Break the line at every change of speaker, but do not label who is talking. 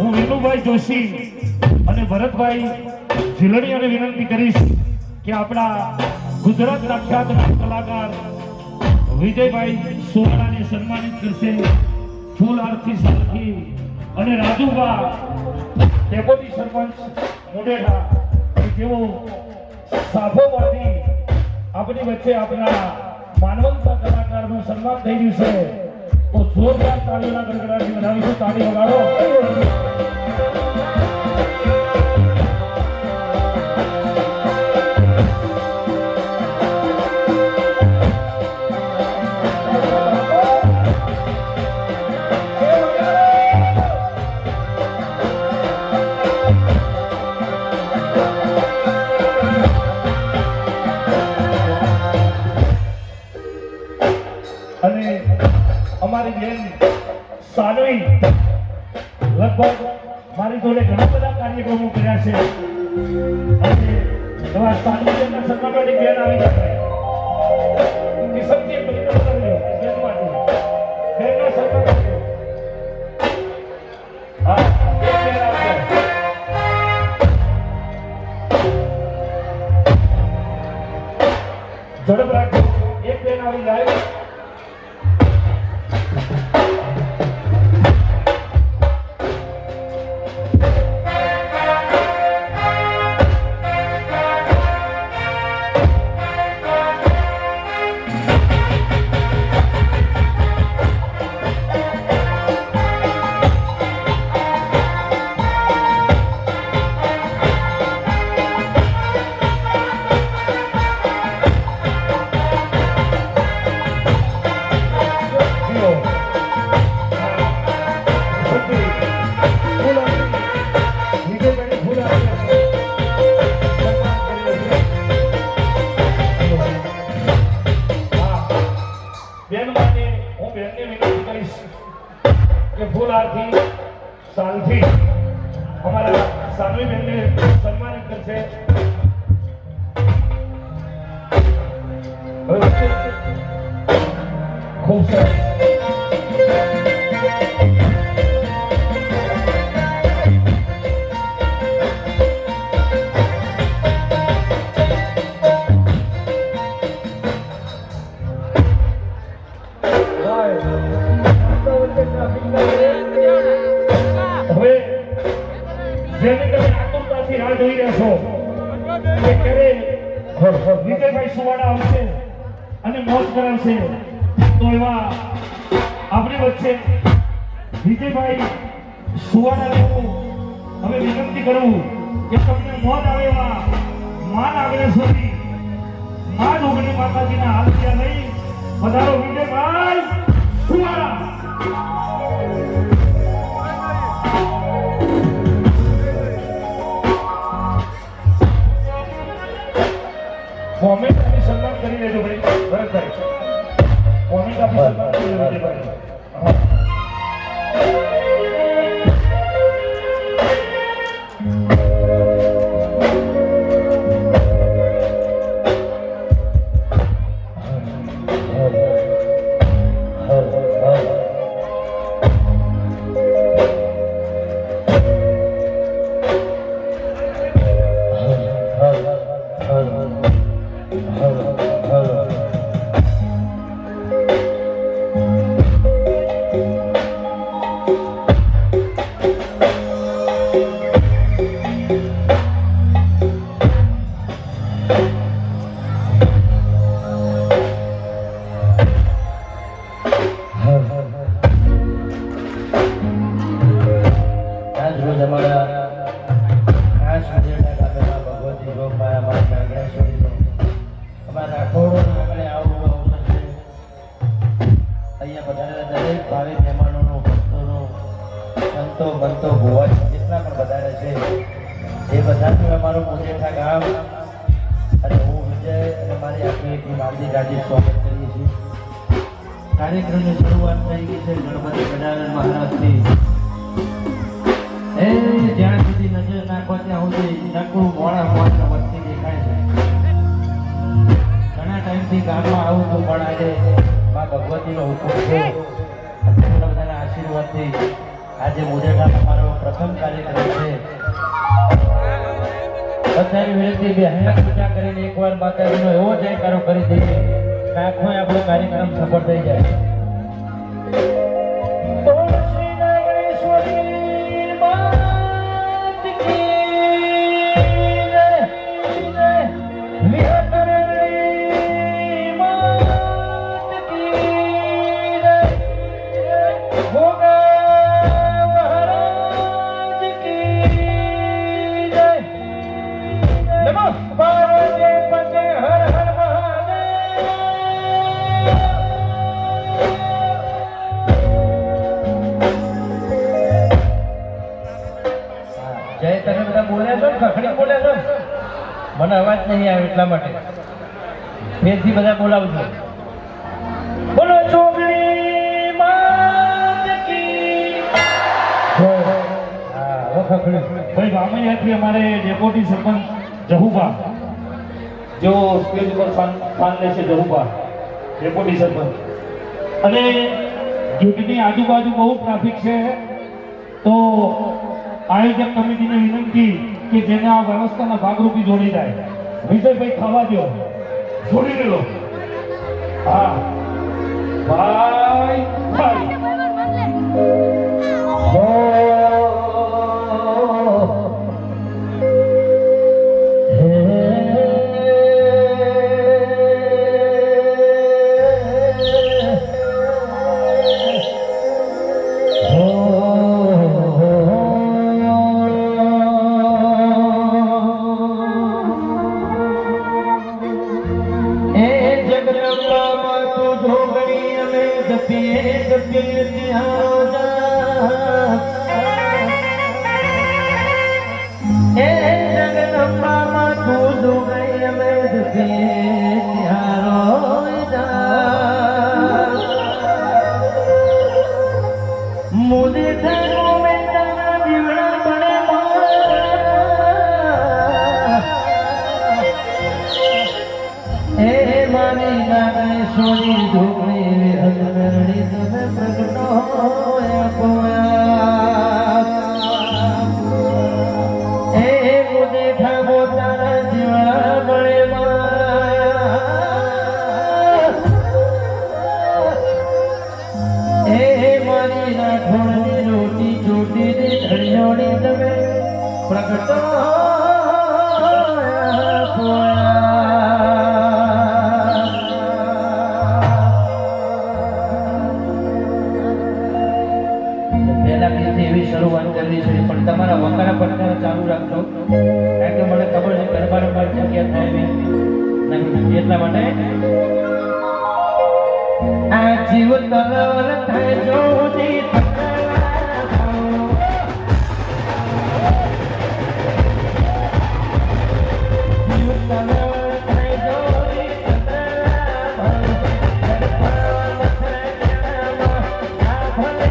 હું વિનુભાઈ જોશી અને ભરતભાઈ ઝીલણી અને વિનંતી કરીશ કે આપણા ગુજરાત પ્રખ્યાત કલાકાર વિજયભાઈ સોનાને સન્માનિત કરશે. ફૂલ આરતી સાલથી અને રાજુભા ડેપોટી સરપંચ મોઢેરા કે સાફો સાફોમાંથી આપણી વચ્ચે આપણા માનવતા કલાકારનું સન્માન થઈ રહ્યું છે, તો જોરદાર તાળીઓના ગડગડાટથી વધારીશું તાળી વગાડો. અમારી બેન સાનવી લગભગ મારી જોડે ઘણા બધા કાર્યક્રમો કર્યા છે. અને એવા સાનવી બેન આવી જશે. આરતી સાલથી અમારા સાનવી બેનને સન્માનિત કરશે. ખૂબ કરાવશે તો એવા આપણી વચ્ચે વિજયભાઈ સુવાડાને હું હવે વિનંતી કરું કે તમને મોત આવે એવા માન આગળ સુધી માન ઓગણી માતાજીના હાથ નહીં વધારો વિજયભાઈ સુવાડા.
પધારેલા દરેક મહેમાનોનો, ભક્તોનો, સંતો બંતો ભુવા જેટલા પણ પધારે છે, એ બધાનું અમારું મુજેઠા ગામ અને હું વિજય અને મારી આખી હાર્દિક હાર્દિક સ્વાગત કરીએ છીએ. કાર્યક્રમની શરૂઆત થઈ ગઈ છે ગણપતિ ગજાનન મહારાજથી એ જ્યાં સુધી નજર ત્યાં સુધી મોડા મોડા વચ્ચે દેખાય છે. ઘણા ટાઈમથી ગામમાં આવું તો પણ મા ભગવતીનો હુકમ છે. તમારા બધાના આશીર્વાદથી આજે મોઢેરા તમારો પ્રથમ કાર્યક્રમ છે. અત્યારે વિનંતી બે હૈયા પૂજા કરીને એકવાર માતાજીનો એવો જયકારો કરી દઈએ આખો આપણો કાર્યક્રમ સફળ થઈ જાય. મને અવાજ નહીં આવે એટલા માટે. ફેરથી બધા બોલાવજો બોલો ચોગડી
ભાઈ બામૈયાથી અમારે ડેપ્યુટી સરપંચ જહુબા જો સ્ટેજ ઉપર સ્થાન સ્થાન લે છે જહુબા ડેપ્યુટી સરપંચ. અને જૂથની આજુબાજુ બહુ ટ્રાફિક છે, તો આયોજક કમિટીને વિનંતી કે જેને આ વ્યવસ્થાના ભાગરૂપી જોડી જાય વિજયભાઈ ખાવા દો જોડી દેલો હા.
નાગેશ્વરી ઢોકળી વિહતરણી તમે પ્રગટો. આ જીવ તલવર થાય જોજી Thank you.